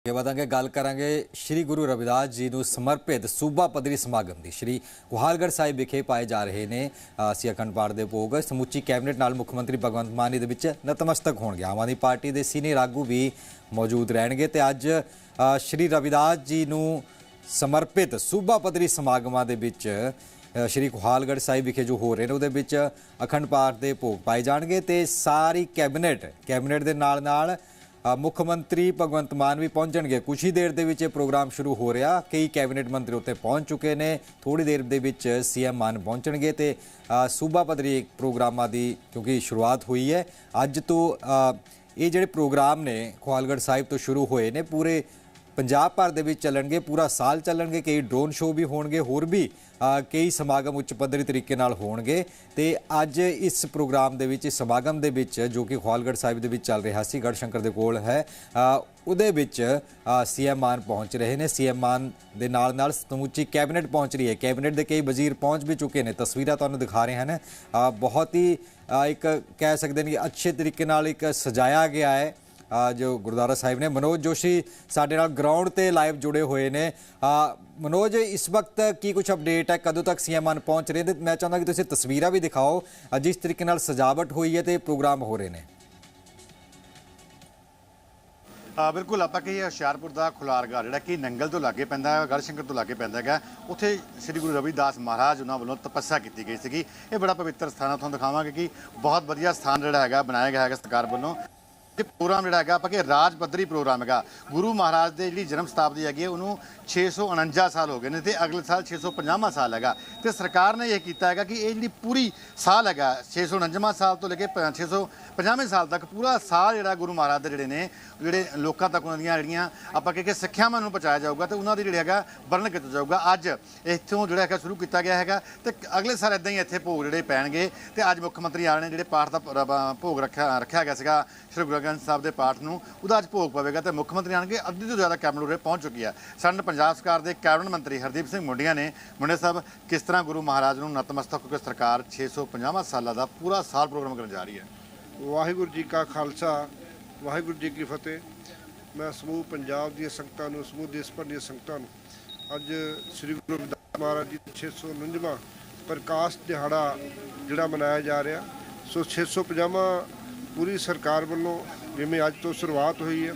ਅੱਗੇ ਵਧਾਂਗੇ, ਗੱਲ ਕਰਾਂਗੇ ਸ੍ਰੀ ਗੁਰੂ ਰਵਿਦਾਸ ਜੀ ਨੂੰ ਸਮਰਪਿਤ ਸੂਬਾ ਪੱਧਰੀ ਸਮਾਗਮ ਦੀ। ਸ੍ਰੀ ਗੁਹਾਲਗੜ੍ਹ ਸਾਹਿਬ ਵਿਖੇ ਪਾਏ ਜਾ ਰਹੇ ਨੇ ਅਸੀਂ ਅਖੰਡ ਪਾਠ ਦੇ ਭੋਗ। ਸਮੁੱਚੀ ਕੈਬਨਿਟ ਨਾਲ ਮੁੱਖ ਮੰਤਰੀ ਭਗਵੰਤ ਮਾਨ ਦੇ ਵਿੱਚ ਨਤਮਸਤਕ ਹੋਣਗੇ। ਆਮ ਆਦਮੀ ਪਾਰਟੀ ਦੇ ਸੀਨੀਅਰ ਆਗੂ ਵੀ ਮੌਜੂਦ ਰਹਿਣਗੇ ਤੇ ਅੱਜ ਸ੍ਰੀ ਰਵਿਦਾਸ ਜੀ ਨੂੰ ਸਮਰਪਿਤ ਸੂਬਾ ਪੱਧਰੀ ਸਮਾਗਮਾਂ ਦੇ ਵਿੱਚ ਸ਼੍ਰੀ ਗੁਹਾਲਗੜ੍ਹ ਸਾਹਿਬ ਵਿਖੇ ਜੋ ਹੋ ਰਹੇ ਨੇ, ਉਹਦੇ ਵਿੱਚ ਅਖੰਡ ਪਾਠ ਦੇ ਭੋਗ ਪਾਏ ਜਾਣਗੇ ਤੇ ਸਾਰੀ ਕੈਬਨਿਟ ਕੈਬਨਿਟ ਦੇ ਨਾਲ ਨਾਲ ਮੁੱਖ ਮੰਤਰੀ ਭਗਵੰਤ ਮਾਨ ਵੀ ਪਹੁੰਚਣਗੇ। ਕੁਝ ਹੀ ਦੇਰ ਦੇ ਵਿੱਚ ਇਹ ਪ੍ਰੋਗਰਾਮ ਸ਼ੁਰੂ ਹੋ ਰਿਹਾ। ਕਈ ਕੈਬਨਿਟ ਮੰਤਰੀ ਉੱਤੇ ਪਹੁੰਚ ਚੁੱਕੇ ਨੇ। ਥੋੜੀ ਦੇਰ ਦੇ ਵਿੱਚ ਸੀਐਮ ਮਾਨ ਪਹੁੰਚਣਗੇ ਤੇ ਸੂਬਾ ਪੱਧਰੀ ਪ੍ਰੋਗਰਾਮਾਂ ਦੀ ਕਿਉਂਕਿ ਸ਼ੁਰੂਆਤ ਹੋਈ ਹੈ। ਅੱਜ ਤੋਂ ਇਹ ਜਿਹੜੇ ਪ੍ਰੋਗਰਾਮ ਨੇ ਖਵਾਲਗੜ੍ਹ ਸਾਹਿਬ ਤੋਂ ਸ਼ੁਰੂ ਹੋਏ ਨੇ, ਪੂਰੇ ਪੰਜਾਬ ਭਰ ਦੇ ਵਿੱਚ ਚੱਲਣਗੇ, ਪੂਰਾ ਸਾਲ ਚੱਲਣਗੇ, ਕਈ ਡਰੋਨ ਸ਼ੋਅ ਵੀ ਹੋਣਗੇ, ਹੋਰ ਵੀ ਕਈ ਸਮਾਗਮ ਉੱਚ ਪੱਧਰੀ ਤਰੀਕੇ ਨਾਲ ਹੋਣਗੇ। ਤੇ ਅੱਜ ਇਸ ਪ੍ਰੋਗਰਾਮ ਦੇ ਵਿੱਚ, ਇਸ ਸਮਾਗਮ ਦੇ ਵਿੱਚ ਜੋ ਕਿ ਖਵਾਲਗੜ੍ਹ ਸਾਹਿਬ ਦੇ ਵਿੱਚ ਚੱਲ ਰਿਹਾ ਸੀ ਗੜਸ਼ੰਕਰ ਦੇ ਕੋਲ ਹੈ ਉਹਦੇ ਵਿੱਚ ਸੀਐਮ ਮਾਨ ਪਹੁੰਚ ਰਹੇ ਨੇ। ਸੀਐਮ ਮਾਨ ਦੇ ਨਾਲ ਨਾਲ ਸਮੁੱਚੀ ਕੈਬਨਿਟ ਪਹੁੰਚ ਰਹੀ ਹੈ। ਕੈਬਨਿਟ ਦੇ ਕਈ ਵਜ਼ੀਰ ਪਹੁੰਚ ਵੀ ਚੁੱਕੇ ਨੇ। ਤਸਵੀਰਾਂ ਤੁਹਾਨੂੰ ਦਿਖਾ ਰਹੇ ਹਨ। ਬਹੁਤ ਹੀ ਇੱਕ ਕਹਿ ਸਕਦੇ ਨੇ ਕਿ ਅੱਛੇ ਤਰੀਕੇ ਨਾਲ ਇੱਕ ਸਜਾਇਆ ਗਿਆ ਹੈ। ਜੋ ਗੁਰਦੁਆਰਾ ਸਾਹਿਬ ਨੇ ਮਨੋਜ ਜੋਸ਼ੀ ਸਾਡੇ ਨਾਲ ਗਰਾਊਂਡ ਤੇ ਲਾਈਵ ਜੁੜੇ ਹੋਏ ਨੇ। ਮਨੋਜ, ਇਸ ਵਕਤ ਕੀ ਕੁਝ ਅਪਡੇਟ ਹੈ? ਕਦੋਂ ਤੱਕ ਸੀਐਮ ਮਾਨ ਪਹੁੰਚ ਰਹੇ ਨੇ? ਮੈਂ ਚਾਹੁੰਦਾ ਕਿ ਤੁਸੀਂ ਤਸਵੀਰਾਂ ਵੀ ਦਿਖਾਓ ਜਿਸ ਤਰੀਕੇ ਨਾਲ ਸਜਾਵਟ ਹੋਈ ਹੈ ਤੇ ਪ੍ਰੋਗਰਾਮ ਹੋ ਰਹੇ ਨੇ। ਬਿਲਕੁਲ, ਆਪਾਂ ਕਹੀਏ ਹੁਸ਼ਿਆਰਪੁਰ ਦਾ ਖੁਲਾਰਗੜ੍ਹ ਜਿਹੜਾ ਕਿ ਨੰਗਲ ਤੋਂ ਲਾਗੇ ਪੈਂਦਾ ਹੈ ਗੜਸ਼ੰਕਰ ਤੋਂ ਲਾਗੇ ਪੈਂਦਾ ਹੈਗਾ। ਉੱਥੇ ਸ੍ਰੀ ਗੁਰੂ ਰਵਿਦਾਸ ਮਹਾਰਾਜ ਉਹਨਾਂ ਵੱਲੋਂ ਤਪੱਸਿਆ ਕੀਤੀ ਗਈ ਸੀਗੀ। ਇਹ ਬੜਾ ਪਵਿੱਤਰ ਸਥਾਨ ਆ, ਤੁਹਾਨੂੰ ਦਿਖਾਵਾਂਗੇ ਕਿ ਬਹੁਤ ਵਧੀਆ ਸਥਾਨ ਜਿਹੜਾ ਹੈਗਾ, ਬਣਾਇਆ ਗਿਆ ਹੈਗਾ ਸਰਕਾਰ ਵੱਲੋਂ। ਤੇ ਪ੍ਰੋਗਰਾਮ ਜਿਹੜਾ ਹੈਗਾ ਆਪਾਂ ਕਿ ਰਾਜ ਪੱਧਰੀ ਪ੍ਰੋਗਰਾਮ ਹੈਗਾ। ਗੁਰੂ ਮਹਾਰਾਜ ਦੇ ਜਿਹੜੀ ਜਨਮ ਸ਼ਤਾਬਦੀ ਹੈਗੀ ਹੈ, ਉਹਨੂੰ 649 ਸਾਲ ਹੋ ਗਏ ਨੇ ਤੇ ਅਗਲੇ ਸਾਲ 650ਵਾਂ ਸਾਲ ਹੈਗਾ। ਤੇ ਸਰਕਾਰ ਨੇ ਇਹ ਕੀਤਾ ਹੈਗਾ ਕਿ ਇਹ ਜਿਹੜੀ ਪੂਰੀ ਸਾਲ ਹੈਗਾ 649ਵਾਂ ਸਾਲ ਤੋਂ ਲੈ ਕੇ 650ਵੇਂ ਸਾਲ ਤੱਕ ਪੂਰਾ ਸਾਲ ਜਿਹੜਾ ਗੁਰੂ ਮਹਾਰਾਜ ਦੇ ਜਿਹੜੇ ਨੇ ਜਿਹੜੇ ਲੋਕਾਂ ਤੱਕ ਉਹਨਾਂ ਦੀਆਂ ਜਿਹੜੀਆਂ ਆਪਾਂ ਕਹੇ ਕਿ ਸਿੱਖਿਆਵਾਂ ਨੂੰ ਪਹੁੰਚਾਇਆ ਜਾਊਗਾ ਤੇ ਉਹਨਾਂ ਦੀ ਜਿਹੜੇ ਹੈਗਾ ਵਰਣਨ ਕੀਤਾ ਜਾਊਗਾ। ਅੱਜ ਇੱਥੋਂ ਜਿਹੜਾ ਹੈਗਾ ਸ਼ੁਰੂ ਕੀਤਾ ਗਿਆ ਹੈਗਾ ਤੇ ਅਗਲੇ ਸਾਲ ਇਦਾਂ ਹੀ ਇੱਥੇ ਭੋਗ ਜਿਹੜੇ ਪੈਣਗੇ ਤੇ ਅੱਜ ਮੁੱਖ ਮੰਤਰੀ ਆ ਨੇ ਜਿਹੜੇ ਪਾਠ ਦਾ ਭੋਗ ਰੱਖਿਆ ਰੱਖਿਆ ਗਿਆ ਸੀਗਾ ਸ਼੍ਰੀ ਗੁਰੂ ਗ੍ਰੰਥ ਸਾਹਿਬ ਦੇ ਪਾਠ ਨੂੰ ਉਹਦਾ ਅੱਜ ਭੋਗ ਪਵੇਗਾ ਤੇ ਮੁੱਖ ਮੰਤਰੀ ਆਣਗੇ ਅੱਧੀ ਤੋਂ ਜ਼ਿਆਦਾ ਕੈਬਨਿਟ ਉਰੇ ਪਹੁੰਚ ਚੁੱਕੀ ਹੈ। ਸਾਡੇ ਪੰਜਾਬ ਸਰਕਾਰ ਦੇ ਕੈਬਨਿਟ ਮੰਤਰੀ ਹਰਦੀਪ ਸਿੰਘ ਮੁੰਡੀਆਂ ਨੇ ਮੁੰਡੇ ਸਾਹਿਬ, ਕਿਸ ਤਰ੍ਹਾਂ ਗੁਰੂ ਮਹਾਰਾਜ ਨੂੰ ਨਤਮਸਤਕ ਹੋ ਕੇ ਸਰਕਾਰ 650 ਸਾਲਾਂ ਦਾ ਪੂਰਾ ਸਾਲ ਪ੍ਰੋਗਰਾਮ ਕਰਨ ਜਾ ਰਹੀ ਹੈ? ਵਾਹਿਗੁਰੂ ਜੀ ਕਾ ਖਾਲਸਾ, ਵਾਹਿਗੁਰੂ ਜੀ ਕੀ ਫਤਿਹ। ਮੈਂ ਸਮੂਹ ਪੰਜਾਬ ਦੀਆਂ ਸੰਗਤਾਂ ਨੂੰ, ਸਮੂਹ ਦੇਸ਼ ਭਰ ਦੀਆਂ ਸੰਗਤਾਂ ਨੂੰ ਅੱਜ ਸ੍ਰੀ ਗੁਰੂ ਰਵਿਦਾਸ ਮਹਾਰਾਜ ਜੀ ਦਾ 649ਵਾਂ ਪ੍ਰਕਾਸ਼ ਦਿਹਾੜਾ ਜਿਹੜਾ ਮਨਾਇਆ ਜਾ ਰਿਹਾ, ਸੋ 650ਵਾਂ ਪੂਰੀ ਸਰਕਾਰ ਵੱਲੋਂ ਜਿਵੇਂ ਅੱਜ ਤੋਂ ਸ਼ੁਰੂਆਤ ਹੋਈ ਹੈ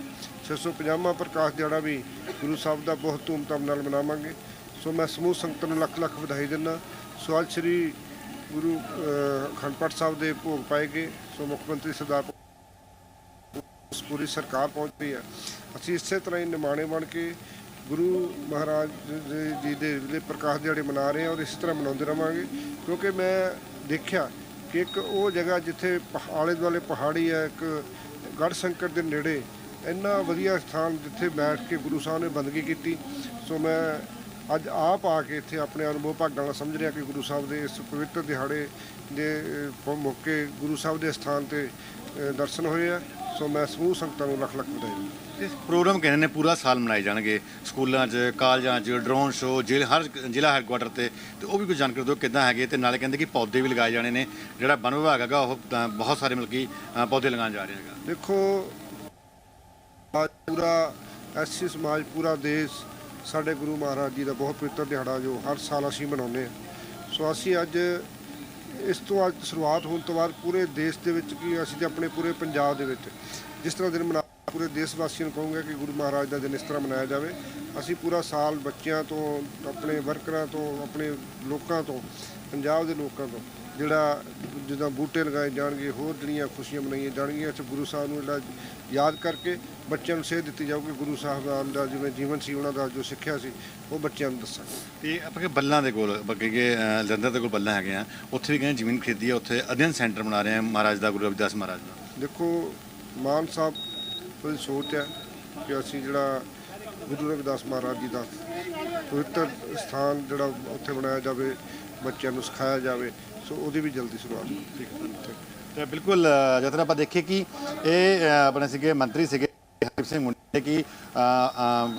650ਵਾਂ ਪ੍ਰਕਾਸ਼ ਦਿਹਾੜਾ ਵੀ ਗੁਰੂ ਸਾਹਿਬ ਦਾ ਬਹੁਤ ਧੂਮਧਾਮ ਨਾਲ ਮਨਾਵਾਂਗੇ। ਸੋ ਮੈਂ ਸਮੂਹ ਸੰਗਤਾਂ ਨੂੰ ਲੱਖ ਲੱਖ ਵਧਾਈ ਦਿੰਦਾ। ਸੋ ਅੱਜ ਸ੍ਰੀ ਗੁਰੂ ਅਹ, ਅਖੰਡ ਪਾਠ ਸਾਹਿਬ ਦੇ ਭੋਗ ਪਾਏ ਗਏ। ਸੋ ਮੁੱਖ ਮੰਤਰੀ ਸਰਦਾਰ ਪੂਰੀ ਸਰਕਾਰ ਪਹੁੰਚ ਰਹੀ ਹੈ। ਅਸੀਂ ਇਸੇ ਤਰ੍ਹਾਂ ਹੀ ਨਿਮਾਣੇ ਬਣ ਕੇ ਗੁਰੂ ਮਹਾਰਾਜ ਜੀ ਦੇ ਪ੍ਰਕਾਸ਼ ਦਿਹਾੜੇ ਮਨਾ ਰਹੇ ਹਾਂ ਔਰ ਇਸੇ ਤਰ੍ਹਾਂ ਮਨਾਉਂਦੇ ਰਵਾਂਗੇ। ਕਿਉਂਕਿ ਮੈਂ ਦੇਖਿਆ ਕਿ ਇੱਕ ਉਹ ਜਗ੍ਹਾ ਜਿੱਥੇ ਪਹ- ਆਲੇ ਦੁਆਲੇ ਪਹਾੜੀ ਹੈ, ਇੱਕ ਗੜ ਸੰਕਟ ਦੇ ਨੇੜੇ, ਇੰਨਾ ਵਧੀਆ ਸਥਾਨ ਜਿੱਥੇ ਬੈਠ ਕੇ ਗੁਰੂ ਸਾਹਿਬ ਨੇ ਬੰਦਗੀ ਕੀਤੀ। ਸੋ ਮੈਂ ਅੱਜ ਆਪ ਆ ਕੇ ਇੱਥੇ ਆਪਣੇ ਅਨੁਭਵ ਭਾਗਾਂ ਨਾਲ ਸਮਝ ਰਿਹਾ ਕਿ ਗੁਰੂ ਸਾਹਿਬ ਦੇ ਇਸ ਪਵਿੱਤਰ ਦਿਹਾੜੇ ਦੇ ਮੌਕੇ ਗੁਰੂ ਸਾਹਿਬ ਦੇ ਸਥਾਨ ਤੇ ਦਰਸ਼ਨ ਹੋਏ ਆ। ਸੋ ਮੈਂ ਸਮੂਹ ਸੰਗਤਾਂ ਨੂੰ ਲੱਖ ਲੱਖ ਵਧਾਈ ਇਸ ਪ੍ਰੋਗਰਾਮ ਕਹਿੰਦੇ ਨੇ ਪੂਰਾ ਸਾਲ ਮਨਾਏ ਜਾਣਗੇ। ਸਕੂਲਾਂ 'ਚ, ਕਾਲਜਾਂ 'ਚ ਡਰੋਨ ਸ਼ੋਅ ਜ਼ਿਲ੍ਹਾ ਹਰ ਜ਼ਿਲ੍ਹਾ ਹੈਡਕੁਆਟਰ ਤੇ ਤੇ ਉਹ ਵੀ ਕੋਈ ਜਾਣਕਾਰੀ ਦਿਓ ਕਿੱਦਾਂ ਹੈਗੇ ਤੇ ਨਾਲੇ ਕਹਿੰਦੇ ਕਿ ਪੌਦੇ ਵੀ ਲਗਾਏ ਜਾਣੇ ਨੇ। ਜਿਹੜਾ ਵਨ ਵਿਭਾਗ ਹੈਗਾ ਉਹ ਤਾਂ ਬਹੁਤ ਸਾਰੇ ਮਤਲਬ ਕਿ ਅ, ਪੌਦੇ ਲਗਾਉਣ ਜਾ ਰਿਹਾ ਹੈਗਾ। ਦੇਖੋ ਅੱਜ ਪੂਰਾ ਐਸੀ ਸਮਾਜ ਪੂਰਾ ਦੇਸ਼ ਸਾਡੇ ਗੁਰੂ ਮਹਾਰਾਜ ਜੀ ਦਾ ਬਹੁਤ ਪਵਿੱਤਰ ਦਿਹਾੜਾ ਜੋ ਹਰ ਸਾਲ ਅਸੀਂ ਮਨਾਉਂਦੇ ਹਾਂ। ਸੋ ਅਸੀਂ ਅੱਜ ਇਸ ਤੋਂ ਅੱਜ ਸ਼ੁਰੂਆਤ ਹੋਣ ਤੋਂ ਬਾਅਦ ਪੂਰੇ ਦੇਸ਼ ਦੇ ਵਿੱਚ ਕੀ ਅਸੀਂ ਤੇ ਆਪਣੇ ਪੂਰੇ ਪੰਜਾਬ ਦੇ ਵਿੱਚ ਜਿਸ ਤਰ੍ਹਾਂ ਦਿਨ ਮਨਾ ਪੂਰੇ ਦੇਸ਼ ਵਾਸੀਆਂ ਨੂੰ ਕਹੂੰਗਾ ਕਿ ਗੁਰੂ ਮਹਾਰਾਜ ਦਾ ਦਿਨ ਇਸ ਤਰ੍ਹਾਂ ਮਨਾਇਆ ਜਾਵੇ। ਅਸੀਂ ਪੂਰਾ ਸਾਲ ਬੱਚਿਆਂ ਤੋਂ ਆਪਣੇ ਵਰਕਰਾਂ ਤੋਂ ਆਪਣੇ ਲੋਕਾਂ ਤੋਂ ਪੰਜਾਬ ਦੇ ਲੋਕਾਂ ਤੋਂ ਜਿਹੜਾ ਜਿੱਦਾਂ ਬੂਟੇ ਲਗਾਏ ਜਾਣਗੇ ਹੋਰ ਜਿਹੜੀਆਂ ਖੁਸ਼ੀਆਂ ਮਨਾਈਆਂ ਜਾਣਗੀਆਂ ਤੇ ਗੁਰੂ ਸਾਹਿਬ ਨੂੰ ਜਿਹੜਾ ਯਾਦ ਕਰਕੇ ਬੱਚਿਆਂ ਨੂੰ ਸੇਧ ਦਿੱਤੀ ਜਾਊਗੀ। ਗੁਰੂ ਸਾਹਿਬ ਦਾ ਜਿਵੇਂ ਜੀਵਨ ਸੀ ਉਹਨਾਂ ਦਾ ਜੋ ਸਿੱਖਿਆ ਸੀ ਉਹ ਬੱਚਿਆਂ ਨੂੰ ਦੱਸਾਂਗੇ। ਤੇ ਆਪਾਂ ਕਿ ਬੱਲਾਂ ਦੇ ਕੋਲ ਬੱਗੇ ਕੇ ਜਲੰਧਰ ਦੇ ਕੋਲ ਬੱਲਾਂ ਹੈਗੇ ਆ ਉੱਥੇ ਵੀ ਕਹਿੰਦੇ ਜ਼ਮੀਨ ਖਰੀਦੀ ਹੈ ਉੱਥੇ ਅਧਿਐਨ ਸੈਂਟਰ ਬਣਾ ਰਹੇ ਆ ਮਹਾਰਾਜ ਦਾ ਗੁਰੂ ਰਵਿਦਾਸ ਮਹਾਰਾਜ ਦਾ। ਦੇਖੋ ਮਾਨ ਸਾਹਿਬ ਕੋਈ ਸੋਚ ਹੈ ਕਿ ਅਸੀਂ ਜਿਹੜਾ ਗੁਰੂ ਰਵਿਦਾਸ ਮਹਾਰਾਜ ਜੀ ਦਾ ਪਵਿੱਤਰ ਸਥਾਨ ਜਿਹੜਾ ਉੱਥੇ ਬਣਾਇਆ ਜਾਵੇ ਬੱਚਿਆਂ ਨੂੰ ਸਿਖਾਇਆ ਜਾਵੇ ਸੋ ਉਹਦੀ ਵੀ ਜਲਦੀ ਸ਼ੁਰੂਆਤ ਠੀਕ ਹੈ। ਤੇ ਬਿਲਕੁਲ ਅ, ਜਦੋਂ ਆਪਾਂ ਦੇਖੀਏ ਕਿ ਇਹ ਆਪਣੇ ਸੀਗੇ ਮੰਤਰੀ ਸੀਗੇ ਹਰਦੀਪ ਸਿੰਘ ਮੁੰਡੇ ਕੀ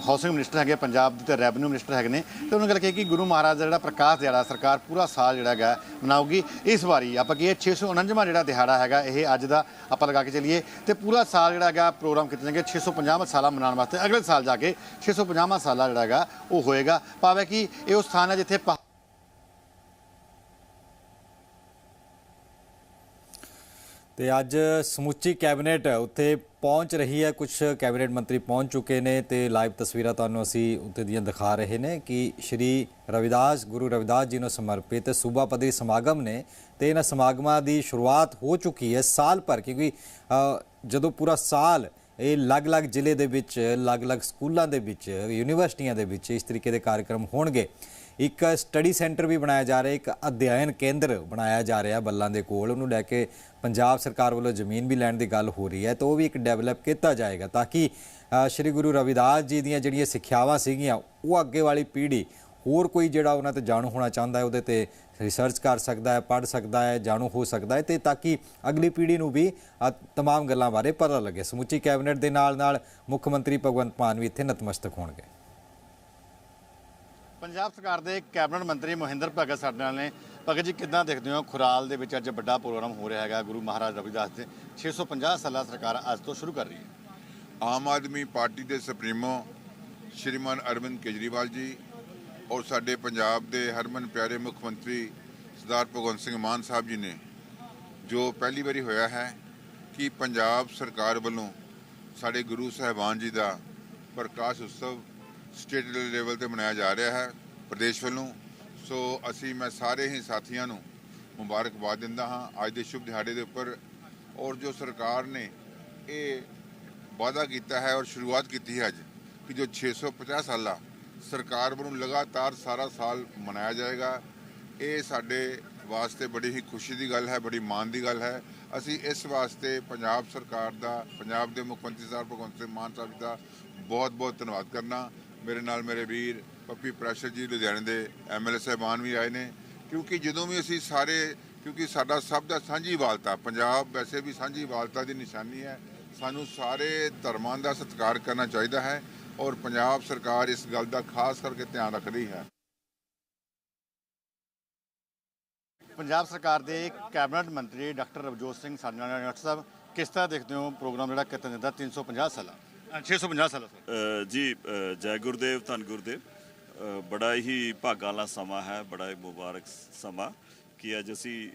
ਹਾਊਸਿੰਗ ਮਿਨਿਸਟਰ ਹੈਗੇ ਪੰਜਾਬ ਦੇ ਤੇ ਰੈਵਨਿਊ ਮਿਨਿਸਟਰ ਹੈਗੇ ਨੇ। ਤੇ ਉਹਨਾਂ ਗੱਲ ਕਹੀ ਕਿ ਗੁਰੂ ਮਹਾਰਾਜ ਦਾ ਜਿਹੜਾ ਪ੍ਰਕਾਸ਼ ਦਿਹਾੜਾ, ਸਰਕਾਰ ਪੂਰਾ ਸਾਲ ਜਿਹੜਾ ਹੈਗਾ, ਮਨਾਊਗੀ। ਇਸ ਵਾਰੀ ਆਪਾਂ ਕੀ 649ਵਾਂ ਜਿਹੜਾ ਦਿਹਾੜਾ ਹੈਗਾ, ਇਹ ਅੱਜ ਦਾ ਆਪਾਂ ਲਗਾ ਕੇ ਚੱਲੀਏ। ਤੇ ਪੂਰਾ ਸਾਲ ਜਿਹੜਾ ਹੈਗਾ, ਪ੍ਰੋਗਰਾਮ ਕੀਤੇ ਜਾਣਗੇ 650ਵਾਂ ਸਾਲਾ ਮਨਾਉਣ ਵਾਸਤੇ। ਅਗਲੇ ਸਾਲ ਜਾ ਕੇ 650ਵਾਂ ਸਾਲਾ ਜਿਹੜਾ ਹੈਗਾ, ਉਹ ਹੋਏਗਾ। ਭਾਵੇਂ ਕਿ ਇਹ ਉਹ ਸਥਾਨ ਹੈ ਜਿੱਥੇ ਪਹਾ- ਤੇ ਅੱਜ ਸਮੁੱਚੀ ਕੈਬਨਿਟ ਉੱਥੇ ਪਹੁੰਚ ਰਹੀ ਹੈ। ਕੁਝ ਕੈਬਨਿਟ ਮੰਤਰੀ ਪਹੁੰਚ ਚੁੱਕੇ ਨੇ ਤੇ ਲਾਈਵ ਤਸਵੀਰਾਂ ਤੁਹਾਨੂੰ ਅਸੀਂ ਉੱਤੇ ਦੀਆਂ ਦਿਖਾ ਰਹੇ ਨੇ ਕਿ ਸ਼੍ਰੀ ਰਵਿਦਾਸ, ਗੁਰੂ ਰਵਿਦਾਸ ਜੀ ਨੂੰ ਸਮਰਪਿਤ ਸੂਬਾ ਪੱਧਰੀ ਸਮਾਗਮ ਨੇ ਤੇ ਇਹਨਾਂ ਸਮਾਗਮਾਂ ਦੀ ਸ਼ੁਰੂਆਤ ਹੋ ਚੁੱਕੀ ਹੈ ਸਾਲ ਭਰ, ਕਿਉਂਕਿ ਜਦੋਂ ਪੂਰਾ ਸਾਲ ਇਹ ਅਲੱਗ-ਅਲੱਗ ਜ਼ਿਲ੍ਹੇ ਦੇ ਵਿੱਚ, ਅਲੱਗ-ਅਲੱਗ ਸਕੂਲਾਂ ਦੇ ਵਿੱਚ, ਯੂਨੀਵਰਸਿਟੀਆਂ ਦੇ ਵਿੱਚ ਇਸ ਤਰੀਕੇ ਦੇ ਕਾਰਜਕ੍ਰਮ ਹੋਣਗੇ। ਇੱਕ ਸਟੱਡੀ ਸੈਂਟਰ ਵੀ ਬਣਾਇਆ ਜਾ ਰਿਹਾ ਇੱਕ ਅਧਿਐਨ ਕੇਂਦਰ ਬਣਾਇਆ ਜਾ ਰਿਹਾ ਬੱਲਾਂ ਦੇ ਕੋਲ। ਉਹਨੂੰ ਲੈ ਕੇ ਪੰਜਾਬ ਸਰਕਾਰ ਵੱਲੋਂ ਜ਼ਮੀਨ ਵੀ ਲੈਣ ਦੀ ਗੱਲ ਹੋ ਰਹੀ ਹੈ ਤਾਂ ਉਹ ਵੀ ਇੱਕ ਡਿਵੈਲਪ ਕੀਤਾ ਜਾਏਗਾ ਤਾਂ ਕਿ ਸ਼੍ਰੀ ਗੁਰੂ ਰਵਿਦਾਸ ਜੀ ਦੀਆਂ ਜਿਹੜੀਆਂ ਸਿੱਖਿਆਵਾਂ ਸੀਗੀਆਂ ਉਹ ਅੱਗੇ ਵਾਲੀ ਪੀੜ੍ਹੀ ਹੋਰ ਕੋਈ ਜਿਹੜਾ ਉਹਨਾਂ ਤੇ ਜਾਣੂ ਹੋਣਾ ਚਾਹੁੰਦਾ ਹੈ ਉਹਦੇ ਤੇ ਰਿਸਰਚ ਕਰ ਸਕਦਾ ਹੈ ਪੜ੍ਹ ਸਕਦਾ ਹੈ ਜਾਣੂ ਹੋ ਸਕਦਾ ਹੈ ਤੇ ਤਾਂ ਕਿ ਅਗਲੀ ਪੀੜ੍ਹੀ ਨੂੰ ਵੀ ਅ, ਤਮਾਮ ਗੱਲਾਂ ਬਾਰੇ ਪਤਾ ਲੱਗੇ। ਸਮੁੱਚੀ ਕੈਬਨਿਟ ਦੇ ਨਾਲ ਨਾਲ ਮੁੱਖ ਮੰਤਰੀ ਭਗਵੰਤ ਮਾਨ ਵੀ ਇੱਥੇ ਨਤਮਸਤਕ ਹੋਣਗੇ। ਪੰਜਾਬ ਸਰਕਾਰ ਦੇ ਕੈਬਨਿਟ ਮੰਤਰੀ ਮੋਹਿੰਦਰ ਭਗਤ ਸਾਡੇ ਨਾਲ ਨੇ। ਭਗਤ ਜੀ, ਕਿੱਦਾਂ ਦੇਖਦੇ ਹੋ? ਖੁਰਾਲ ਦੇ ਵਿੱਚ ਅੱਜ ਵੱਡਾ ਪ੍ਰੋਗਰਾਮ ਹੋ ਰਿਹਾ ਹੈਗਾ। ਗੁਰੂ ਮਹਾਰਾਜ ਰਵਿਦਾਸ ਦੇ 650 ਸਾਲਾ ਸਰਕਾਰ ਅੱਜ ਤੋਂ ਸ਼ੁਰੂ ਕਰ ਰਹੀ ਹੈ। ਆਮ ਆਦਮੀ ਪਾਰਟੀ ਦੇ ਸੁਪਰੀਮੋ ਸ਼੍ਰੀਮਾਨ ਅਰਵਿੰਦ ਕੇਜਰੀਵਾਲ ਜੀ ਔਰ ਸਾਡੇ ਪੰਜਾਬ ਦੇ ਹਰਮਨ ਪਿਆਰੇ ਮੁੱਖ ਮੰਤਰੀ ਸਰਦਾਰ ਭਗਵੰਤ ਸਿੰਘ ਮਾਨ ਸਾਹਿਬ ਜੀ ਨੇ, ਜੋ ਪਹਿਲੀ ਵਾਰੀ ਹੋਇਆ ਹੈ ਕਿ ਪੰਜਾਬ ਸਰਕਾਰ ਵੱਲੋਂ ਸਾਡੇ ਗੁਰੂ ਸਾਹਿਬਾਨ ਜੀ ਦਾ ਪ੍ਰਕਾਸ਼ ਉਤਸਵ ਸਟੇਟ ਲੈਵਲ ਤੇ ਮਨਾਇਆ ਜਾ ਰਿਹਾ ਹੈ ਪ੍ਰਦੇਸ਼ ਵੱਲੋਂ। ਸੋ ਅਸੀਂ, ਮੈਂ ਸਾਰੇ ਹੀ ਸਾਥੀਆਂ ਨੂੰ ਮੁਬਾਰਕਬਾਦ ਦਿੰਦਾ ਹਾਂ। ਅੱਜ ਦੇ ਸ਼ੁਭ ਦਿਹਾੜੇ ਦੇ ਉੱਪਰ ਔਰ ਜੋ ਸਰਕਾਰ ਨੇ ਇਹ ਵਾਅਦਾ ਕੀਤਾ ਹੈ ਔਰ ਸ਼ੁਰੂਆਤ ਕੀਤੀ ਹੈ ਅੱਜ ਕਿ ਜੋ 650 ਸਾਲਾ ਸਰਕਾਰ ਵੱਲੋਂ ਲਗਾਤਾਰ ਸਾਰਾ ਸਾਲ ਮਨਾਇਆ ਜਾਏਗਾ, ਇਹ ਸਾਡੇ ਵਾਸਤੇ ਬੜੀ ਹੀ ਖੁਸ਼ੀ ਦੀ ਗੱਲ ਹੈ, ਬੜੀ ਮਾਣ ਦੀ ਗੱਲ ਹੈ। ਅਸੀਂ ਇਸ ਵਾਸਤੇ ਪੰਜਾਬ ਸਰਕਾਰ ਦਾ, ਪੰਜਾਬ ਦੇ ਮੁੱਖ ਮੰਤਰੀ ਸਾਹਿਬ, ਭਗਵੰਤ ਸਿੰਘ ਮਾਨ ਸਾਹਿਬ ਦਾ ਬਹੁਤ ਬਹੁਤ ਧੰਨਵਾਦ ਕਰਨਾ। ਮੇਰੇ ਨਾਲ ਮੇਰੇ ਵੀਰ ਪੱਪੀ ਪ੍ਰੈਸ਼ਰ ਜੀ ਲੁਧਿਆਣੇ ਦੇ ਐਮਐਲਏ ਸਾਹਿਬਾਨ ਵੀ ਆਏ ਨੇ। ਕਿਉਂਕਿ ਜਦੋਂ ਵੀ ਅਸੀਂ ਸਾਰੇ ਕਿਉਂਕਿ ਸਾਡਾ ਸਭ ਦਾ ਸਾਂਝੀ ਵਾਲਤਾ ਪੰਜਾਬ ਵੈਸੇ ਵੀ ਸਾਂਝੀ ਵਾਲਤਾ ਦੀ ਨਿਸ਼ਾਨੀ ਹੈ। ਸਾਨੂੰ ਸਾਰੇ ਧਰਮਾਂ ਦਾ ਸਤਿਕਾਰ ਕਰਨਾ ਚਾਹੀਦਾ ਹੈ ਔਰ ਪੰਜਾਬ ਸਰਕਾਰ ਇਸ ਗੱਲ ਦਾ ਖਾਸ ਕਰਕੇ ਧਿਆਨ ਰੱਖ ਰਹੀ ਹੈ। ਪੰਜਾਬ ਸਰਕਾਰ ਦੇ ਕੈਬਨਿਟ ਮੰਤਰੀ ਡਾਕਟਰ ਰਵਜੋਤ ਸਿੰਘ ਸਾਡੇ ਨਾਲ ਡਾਕਟਰ ਸਾਹਿਬ ਕਿਸ ਤਰ੍ਹਾਂ ਦੇਖਦੇ ਹੋ ਪ੍ਰੋਗਰਾਮ ਜਿਹੜਾ ਕੀਤਾ ਜਾਂਦਾ 350 ਸਾਲਾ? ਅ, 650 ਸਾਲਾ sorry। ਅ, ਜੀ ਜੈ ਗੁਰਦੇਵ ਧੰਨ ਗੁਰਦੇਵ। ਬੜਾ ਹੀ ਭਾਗਾਂ ਵਾਲਾ ਸਮਾਂ ਹੈ ਬੜਾ ਹੀ ਮੁਬਾਰਕ ਸਮਾਂ ਕਿ ਅੱਜ ਅਸੀਂ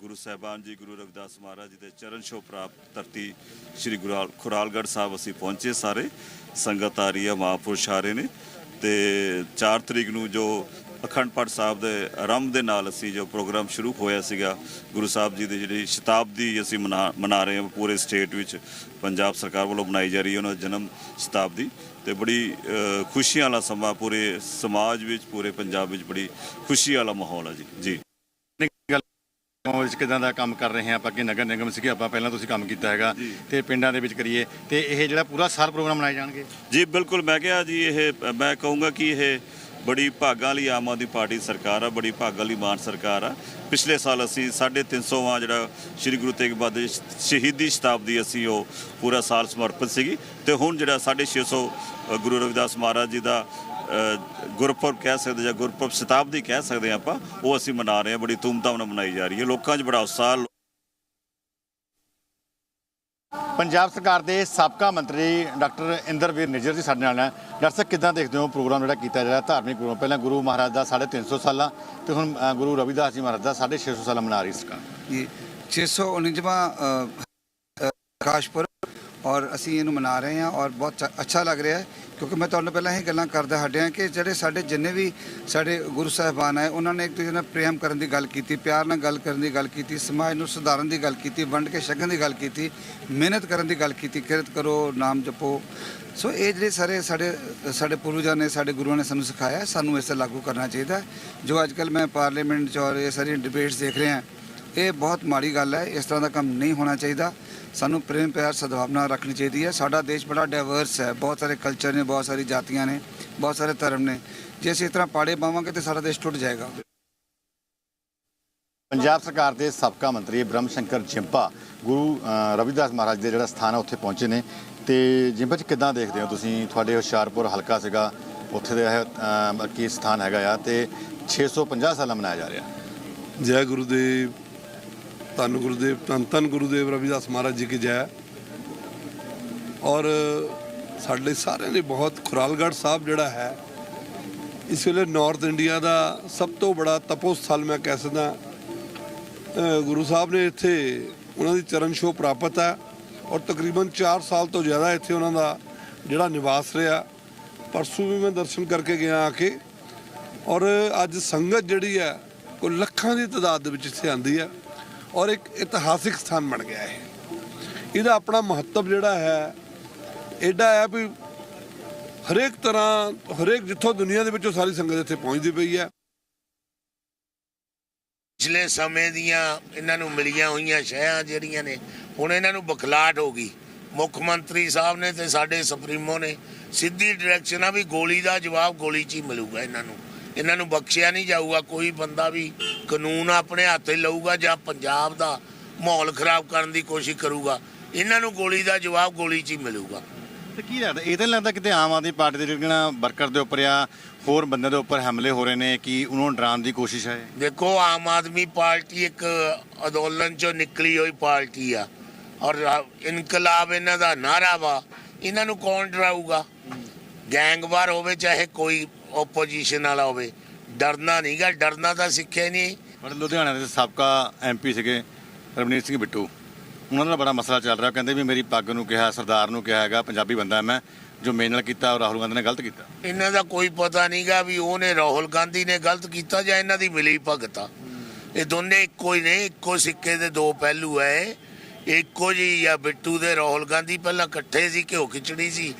ਗੁਰੂ ਸਾਹਿਬਾਨ ਜੀ ਗੁਰੂ ਰਵਿਦਾਸ ਮਹਾਰਾਜ ਜੀ ਦੇ ਚਰਨ ਛੋਹ ਪ੍ਰਾਪਤ ਧਰਤੀ ਸ੍ਰੀ ਗੁਰੂ ਖੁਰਾਲਗੜ੍ਹ ਸਾਹਿਬ ਅਸੀਂ ਪਹੁੰਚੇ ਸਾਰੇ। ਸੰਗਤ ਆ ਰਹੀ ਹੈ ਮਹਾਂਪੁਰਸ਼ ਆ ਰਹੇ ਨੇ। ਤੇ 4 ਤਰੀਕ ਨੂੰ ਜੋ ਅਖੰਡ ਪਾਠ ਸਾਹਿਬ ਦੇ ਆਰੰਭ ਦੇ ਨਾਲ ਅਸੀਂ ਜੋ ਪ੍ਰੋਗਰਾਮ ਸ਼ੁਰੂ ਹੋਇਆ ਸੀਗਾ ਗੁਰੂ ਸਾਹਿਬ ਜੀ ਦੀ ਜਿਹੜੀ ਸ਼ਤਾਬਦੀ ਅਸੀਂ ਮਨਾ ਮਨਾ ਰਹੇ ਹਾਂ ਪੂਰੇ ਸਟੇਟ ਵਿੱਚ ਪੰਜਾਬ ਸਰਕਾਰ ਵੱਲੋਂ ਮਨਾਈ ਜਾ ਰਹੀ ਹੈ ਉਹਨਾਂ ਦੀ ਜਨਮ ਸ਼ਤਾਬਦੀ ਤੇ ਬੜੀ ਖੁਸ਼ੀਆਂ ਵਾਲਾ ਸਮਾਂ ਪੂਰੇ ਸਮਾਜ ਵਿੱਚ ਪੂਰੇ ਪੰਜਾਬ ਵਿੱਚ ਬੜੀ ਖੁਸ਼ੀ ਵਾਲਾ ਮਾਹੌਲ ਹੈ ਜੀ ਜੀ। ਵਿੱਚ ਕਿਦਾਂ ਦਾ ਕੰਮ ਕਰ ਰਹੇ ਹਾਂ ਆਪਾਂ ਕਿ ਨਗਰ ਨਿਗਮ ਸੀਗੇ ਆਪਾਂ ਪਹਿਲਾਂ ਤੁਸੀਂ ਕੰਮ ਕੀਤਾ ਹੈਗਾ ਤੇ ਪਿੰਡਾਂ ਦੇ ਵਿੱਚ ਕਰੀਏ ਤੇ ਇਹ ਜਿਹੜਾ ਪੂਰਾ ਸਾਲ ਪ੍ਰੋਗਰਾਮ ਮਨਾਏ ਜਾਣਗੇ? ਜੀ ਬਿਲਕੁਲ ਮੈਂ ਕਿਹਾ ਜੀ ਇਹ ਮੈਂ ਕਹੂੰਗਾ ਕਿ ਇਹ ਬੜੀ ਭਾਗਾਂ ਵਾਲੀ ਆਮ ਆਦਮੀ ਪਾਰਟੀ ਸਰਕਾਰ ਆ ਬੜੀ ਭਾਗਾਂ ਵਾਲੀ ਮਾਨ ਸਰਕਾਰ ਆ। ਪਿਛਲੇ ਸਾਲ ਅਸੀਂ 350ਵਾਂ ਜਿਹੜਾ ਸ੍ਰੀ ਗੁਰੂ ਤੇਗ ਬਹਾਦਰ ਸ਼ਹੀਦੀ ਸ਼ਤਾਬਦੀ ਅਸੀਂ ਉਹ ਪੂਰਾ ਸਾਲ ਸਮਰਪਿਤ ਸੀਗੀ ਤੇ ਹੁਣ ਜਿਹੜਾ 650 ਅ, ਗੁਰੂ ਰਵਿਦਾਸ ਮਹਾਰਾਜ ਜੀ ਦਾ ਗੁਰਪੁਰਬ ਕਹਿ ਸਕਦੇ ਜਾਂ ਗੁਰਪੁਰਬ ਸ਼ਤਾਬਦੀ ਕਹਿ ਸਕਦੇ ਹਾਂ ਆਪਾਂ ਉਹ ਅਸੀਂ ਮਨਾ ਰਹੇ ਹਾਂ ਬੜੀ ਧੂਮਧਾਮ ਨਾਲ ਮਨਾਈ ਜਾ ਰਹੀ ਹੈ। ਲੋਕਾਂ 'ਚ ਬੜਾ ਉਤਸ਼ਾਹ ਪੰਜਾਬ ਸਰਕਾਰ ਦੇ ਸਾਬਕਾ ਮੰਤਰੀ ਡਾਕਟਰ ਇੰਦਰਵੀਰ ਨਿੱਜਰ ਜੀ ਸਾਡੇ ਨਾਲ ਹੈ ਡਾਕਟਰ ਸਾਹਿਬ ਕਿਦਾਂ ਦੇਖਦੇ ਹੋ ਪ੍ਰੋਗਰਾਮ ਜਿਹੜਾ ਕੀਤਾ ਜਾ ਰਿਹਾ ਧਾਰਮਿਕ ਪ੍ਰੋਗਰਾਮ? ਪਹਿਲਾਂ ਗੁਰੂ ਮਹਾਰਾਜ ਦਾ 350 ਸਾਲਾਂ ਤੇ ਹੁਣ ਗੁਰੂ ਰਵਿਦਾਸ ਜੀ ਮਹਾਰਾਜ ਦਾ 650 ਸਾਲਾਂ ਮਨਾ ਰਹੀ ਸਰਕਾਰ। ਜੀ 649ਵਾਂ ਅ, ਅ, ਪੁਰਬ ਔਰ ਅਸੀਂ ਇਹਨੂੰ ਮਨਾ ਰਹੇ ਹਾਂ ਔਰ ਬਹੁਤ ਅੱਛਾ ਲੱਗ ਰਿਹਾ ਹੈ। ਕਿਉਂਕਿ ਮੈਂ ਤੁਹਾਨੂੰ ਪਹਿਲਾਂ ਇਹ ਗੱਲਾਂ ਕਰਦਾ ਹਟਿਆ ਕਿ ਜਿਹੜੇ ਸਾਡੇ ਜਿੰਨੇ ਵੀ ਸਾਡੇ ਗੁਰੂ ਸਾਹਿਬਾਨ ਆਏ, ਉਹਨਾਂ ਨੇ ਇੱਕ ਦੂਜੇ ਨਾਲ ਪ੍ਰੇਮ ਕਰਨ ਦੀ ਗੱਲ ਕੀਤੀ, ਪਿਆਰ ਨਾਲ ਗੱਲ ਕਰਨ ਦੀ ਗੱਲ ਕੀਤੀ, ਸਮਾਜ ਨੂੰ ਸੁਧਾਰਨ ਦੀ ਗੱਲ ਕੀਤੀ, ਵੰਡ ਕੇ ਛਕਣ ਦੀ ਗੱਲ ਕੀਤੀ, ਮਿਹਨਤ ਕਰਨ ਦੀ ਗੱਲ ਕੀਤੀ, ਕਿਰਤ ਕਰੋ, ਨਾਮ ਜਪੋ। ਸੋ ਇਹ ਜਿਹੜੇ ਸਾਰੇ ਸਾਡੇ ਸਾਡੇ ਪੂਰਵਜਾਂ ਨੇ, ਸਾਡੇ ਗੁਰੂਆਂ ਨੇ ਸਾਨੂੰ ਸਿਖਾਇਆ, ਸਾਨੂੰ ਇਸ ਤੇ ਲਾਗੂ ਕਰਨਾ ਚਾਹੀਦਾ। ਜੋ ਅੱਜ ਕੱਲ ਮੈਂ ਪਾਰਲੀਮੈਂਟ 'ਚ ਔਰ ਇਹ ਸਾਰੀ ਡਿਬੇਟਸ ਦੇਖ ਰਿਹਾ, ਇਹ ਬਹੁਤ ਮਾੜੀ ਗੱਲ ਹੈ, ਇਸ ਤਰ੍ਹਾਂ ਦਾ ਕੰਮ ਨਹੀਂ ਹੋਣਾ ਚਾਹੀਦਾ। ਸਾਨੂੰ ਪ੍ਰੇਮ ਪਿਆਰ ਸਦਭਾਵਨਾ ਰੱਖਣੀ ਚਾਹੀਦੀ ਹੈ। ਸਾਡਾ ਦੇਸ਼ ਬੜਾ ਡਾਈਵਰਸ ਹੈ। ਬਹੁਤ ਸਾਰੇ ਕਲਚਰ ਨੇ ਬਹੁਤ ਸਾਰੀ ਜਾਤੀਆਂ ਨੇ ਬਹੁਤ ਸਾਰੇ ਧਰਮ ਨੇ। ਜੇ ਅਸੀਂ ਇਸ ਤਰ੍ਹਾਂ ਪਾੜੇ ਪਾਵਾਂਗੇ ਤੇ ਸਾਰਾ ਦੇਸ਼ ਟੁੱਟ ਜਾਏਗਾ। ਪੰਜਾਬ ਸਰਕਾਰ ਦੇ ਸਾਬਕਾ ਮੰਤਰੀ ਬ੍ਰਹਮ ਸ਼ੰਕਰ ਜਿੰਪਾ ਗੁਰੂ ਰਵਿਦਾਸ ਮਹਾਰਾਜ ਦੇ ਜਿਹੜਾ ਸਥਾਨ ਹੈ ਉੱਥੇ ਪਹੁੰਚੇ ਨੇ। ਤੇ ਜਿੰਬਾ ਚ ਕਿੱਦਾਂ ਦੇਖਦੇ ਹੋ ਤੁਸੀਂ? ਤੁਹਾਡੇ ਹੁਸ਼ਿਆਰਪੁਰ ਹਲਕਾ ਸੀਗਾ ਉੱਥੇ ਦਾ ਇਹ ਅਮ, ਕੀ ਸਥਾਨ ਹੈਗਾ ਆ ਤੇ 650 ਸਾਲਾ ਮਨਾਇਆ ਜਾ ਰਿਹਾ। ਜੈ ਗੁਰੂਦੇਵ ਧੰਨ ਗੁਰੂਦੇਵ, ਧੰਨ ਧੰਨ ਗੁਰੂਦੇਵ ਰਵਿਦਾਸ ਮਹਾਰਾਜ ਜੀ ਕੀ ਜੈ। ਔਰ ਸਾਡੇ ਸਾਰਿਆਂ ਲਈ ਬਹੁਤ ਖੁਰਾਲਗੜ੍ਹ ਸਾਹਿਬ ਜਿਹੜਾ ਹੈ, ਇਸ ਵੇਲੇ ਨਾਰਥ ਇੰਡੀਆ ਦਾ ਸਭ ਤੋਂ ਬੜਾ ਤਪੋ ਸਥਲ ਮੈਂ ਕਹਿ ਸਕਦਾ। ਗੁਰੂ ਸਾਹਿਬ ਨੇ ਇੱਥੇ ਉਹਨਾਂ ਦੀ ਚਰਨ ਛੋਹ ਪ੍ਰਾਪਤ ਹੈ ਔਰ ਤਕਰੀਬਨ 4 ਸਾਲ ਤੋਂ ਜ਼ਿਆਦਾ ਇੱਥੇ ਉਹਨਾਂ ਦਾ ਜਿਹੜਾ ਨਿਵਾਸ ਰਿਹਾ। ਪਰਸੋਂ ਵੀ ਮੈਂ ਦਰਸ਼ਨ ਕਰਕੇ ਗਿਆ ਆ ਕੇ। ਔਰ ਅੱਜ ਸੰਗਤ ਜਿਹੜੀ ਹੈ ਕੋਈ ਲੱਖਾਂ ਦੀ ਤਾਦਾਦ ਦੇ ਵਿੱਚ ਇੱਥੇ ਆਂਦੀ ਹੈ। ਔਰ ਇੱਕ ਇਤਿਹਾਸਿਕ ਸਥਾਨ ਬਣ ਗਿਆ ਹੈ ਇਹਦਾ ਆਪਣਾ ਮਹੱਤਵ ਜਿਹੜਾ ਹੈ ਐਡਾ ਹੈ ਵੀ ਹਰੇਕ ਤਰ੍ਹਾਂ, ਹਰੇਕ ਜਿੱਥੋਂ ਦੁਨੀਆ ਦੇ ਵਿੱਚੋਂ ਸਾਰੀ ਸੰਗਤ ਇੱਥੇ ਪਹੁੰਚਦੀ ਪਈ ਹੈ। ਪਿਛਲੇ ਸਮੇਂ ਦੀਆਂ ਇਹਨਾਂ ਨੂੰ ਮਿਲੀਆਂ ਹੋਈਆਂ ਸ਼ਹਿਆਂ ਜਿਹੜੀਆਂ ਨੇ, ਹੁਣ ਇਹਨਾਂ ਨੂੰ ਬਖਲਾਟ ਹੋ ਗਈ। ਮੁੱਖ ਮੰਤਰੀ ਸਾਹਿਬ ਨੇ ਤੇ ਸਾਡੇ ਸੁਪਰੀਮੋ ਨੇ ਸਿੱਧੀ ਡਾਇਰੈਕਸ਼ਨ ਆ ਵੀ ਗੋਲੀ ਦਾ ਜਵਾਬ ਗੋਲੀ 'ਚ ਹੀ ਮਿਲੂਗਾ ਇਹਨਾਂ ਨੂੰ। ਇਹਨਾਂ ਨੂੰ ਬਖਸ਼ਿਆ ਨਹੀਂ ਜਾਊਗਾ ਕੋਈ ਬੰਦਾ ਵੀ ਕਾਨੂੰਨ ਆਪਣੇ ਹੱਥੇ ਲਊਗਾ ਜਾਂ ਪੰਜਾਬ ਦਾ ਮਾਹੌਲ ਖਰਾਬ ਕਰਨ ਦੀ ਕੋਸ਼ਿਸ਼ ਕਰੂਗਾ ਇਹਨਾਂ ਨੂੰ ਗੋਲੀ ਦਾ ਜਵਾਬ ਗੋਲੀ 'ਚ ਹੀ ਮਿਲੂਗਾ। ਤੇ ਕੀ ਲੱਗਦਾ ਇਹ ਤਾਂ ਲੱਗਦਾ ਕਿਤੇ ਆਮ ਆਦਮੀ ਪਾਰਟੀ ਦੇ ਜਿਹੜਾ ਵਰਕਰ ਦੇ ਉੱਪਰ ਜਾਂ ਹੋਰ ਬੰਦੇ ਦੇ ਉੱਪਰ ਹਮਲੇ ਹੋ ਰਹੇ ਨੇ ਕਿ ਉਹਨਾਂ ਨੂੰ ਡਰਾਉਣ ਦੀ ਕੋਸ਼ਿਸ਼ ਹੈ? ਦੇਖੋ ਆਮ ਆਦਮੀ ਪਾਰਟੀ ਇੱਕ ਅੰਦੋਲਨ ਚੋਂ ਨਿਕਲੀ ਹੋਈ ਪਾਰਟੀ ਆ ਔਰ ਇਨਕਲਾਬ ਇਹਨਾਂ ਦਾ ਨਾਰਾ ਵਾ ਇਹਨਾਂ ਨੂੰ ਕੌਣ ਡਰਾਊਗਾ? ਗੈਂਗਵਾਰ ਹੋਵੇ ਚਾਹੇ ਕੋਈ ਆਪੋਜੀਸ਼ਨ ਵਾਲਾ ਹੋਵੇ। ਡਰਨਾ ਨਹੀਂਗਾ ਡਰਨਾ ਤਾਂ ਸਿੱਖਿਆ ਨਹੀਂ। ਪਰ ਲੁਧਿਆਣਾ ਦੇ ਸਾਬਕਾ ਐਮਪੀ ਸੀਗੇ ਰਵਨੀਤ ਸਿੰਘ ਬਿੱਟੂ। ਉਹਨਾਂ ਦਾ ਬੜਾ ਮਸਲਾ ਚੱਲ ਰਿਹਾ ਕਹਿੰਦੇ ਵੀ ਮੇਰੀ ਪੱਗ ਨੂੰ ਕਿਹਾ ਸਰਦਾਰ ਨੂੰ ਕਿਹਾ ਹੈਗਾ ਪੰਜਾਬੀ ਬੰਦਾ ਮੈਂ ਜੋ ਮੇਰੇ ਨਾਲ ਕੀਤਾ ਉਹ ਰਾਹੁਲ ਗਾਂਧੀ ਨੇ ਗਲਤ ਕੀਤਾ। ਇਹਨਾਂ ਦਾ ਕੋਈ ਪਤਾ ਨਹੀਂਗਾ ਵੀ ਉਹਨੇ ਰਾਹੁਲ ਗਾਂਧੀ ਨੇ ਗਲਤ ਕੀਤਾ ਜਾਂ ਇਹਨਾਂ ਦੀ ਮਿਲੀ ਭਗਤਾ ਇਹ ਦੋਨੇ ਇੱਕੋ ਹੀ ਨੇ ਇੱਕੋ ਸਿੱਕੇ ਦੇ ਦੋ ਪਹਿਲੂ ਐ। ਇੱਕੋ ਜੀ ਜਾਂ ਬਿੱਟੂ ਦੇ ਰਾਹੁਲ ਗਾਂਧੀ ਪਹਿਲਾਂ ਇਕੱਠੇ ਸੀ ਘਿਓ ਖਿਚੜੀ ਸੀ।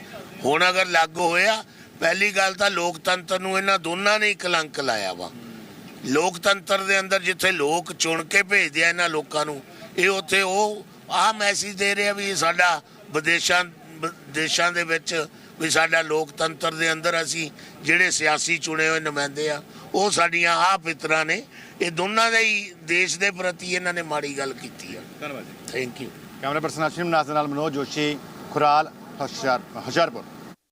ਹੁਣ ਅਗਰ ਲੱਗ ਹੋਇਆ ਪਹਿਲੀ ਗੱਲ ਤਾਂ ਲੋਕਤੰਤਰ ਨੂੰ ਇਹਨਾਂ ਦੋਨਾਂ ਨੇ ਹੀ ਕਲੰਕ ਲਾਇਆ ਵਾ। ਲੋਕਤੰਤਰ ਦੇ ਅੰਦਰ ਜਿੱਥੇ ਲੋਕ ਚੁਣ ਕੇ ਭੇਜਦੇ ਆ ਇਹਨਾਂ ਲੋਕਾਂ ਨੂੰ ਇਹ ਉੱਥੇ ਉਹ ਆਹ ਮੈਸੇਜ ਦੇ ਰਿਹਾ ਵੀ ਇਹ ਸਾਡਾ ਵਿਦੇਸ਼ਾਂ ਦੇਸ਼ਾਂ ਦੇ ਵਿੱਚ ਵੀ ਸਾਡਾ ਲੋਕਤੰਤਰ ਦੇ ਅੰਦਰ ਅਸੀਂ ਜਿਹੜੇ ਸਿਆਸੀ ਚੁਣੇ ਹੋਏ ਨੁਮਾਇੰਦੇ ਆ ਉਹ ਸਾਡੀਆਂ ਆਹ ਫਿਤਰਾਂ ਨੇ ਇਹ ਦੋਨਾਂ ਦੇ ਹੀ ਦੇਸ਼ ਦੇ ਪ੍ਰਤੀ ਇਹਨਾਂ ਨੇ ਮਾੜੀ ਗੱਲ ਕੀਤੀ ਆ। ਧੰਨਵਾਦ ਥੈਂਕ ਯੂ ਕੈਮਰਾ ਪਰਸਨ ਦੇ ਨਾਲ ਮਨੋਜ ਜੋਸ਼ੀ ਖੁਰਾਲ ਹੁਸ਼ਿਆਰ ਹੁਸ਼ਿਆਰਪੁਰ।